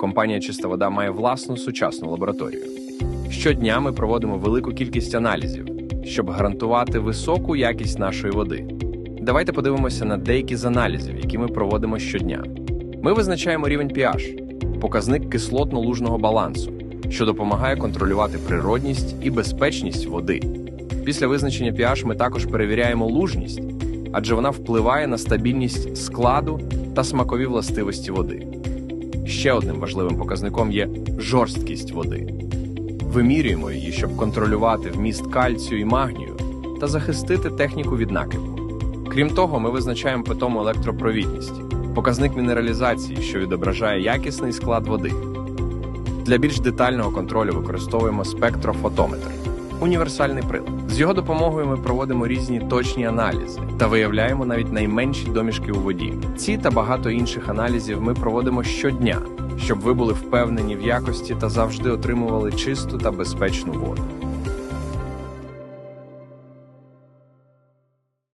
компанія Чиста вода має власну сучасну лабораторію. Щодня ми проводимо велику кількість аналізів, щоб гарантувати високу якість нашої води. Давайте подивимося на деякі з аналізів, які ми проводимо щодня. Ми визначаємо рівень pH – показник кислотно-лужного балансу, що допомагає контролювати природність і безпечність води. Після визначення pH ми також перевіряємо лужність, адже вона впливає на стабільність складу та смакові властивості води. Ще одним важливим показником є жорсткість води. Вимірюємо її, щоб контролювати вміст кальцію і магнію та захистити техніку від накипу. Крім того, ми визначаємо питому електропровідність, показник мінералізації, що відображає якісний склад води. Для більш детального контролю використовуємо спектрофотометр універсальний прилад. З його допомогою ми проводимо різні точні аналізи та виявляємо навіть найменші домішки у воді. Ці та багато інших аналізів ми проводимо щодня, щоб ви були впевнені в якості та завжди отримували чисту та безпечну воду.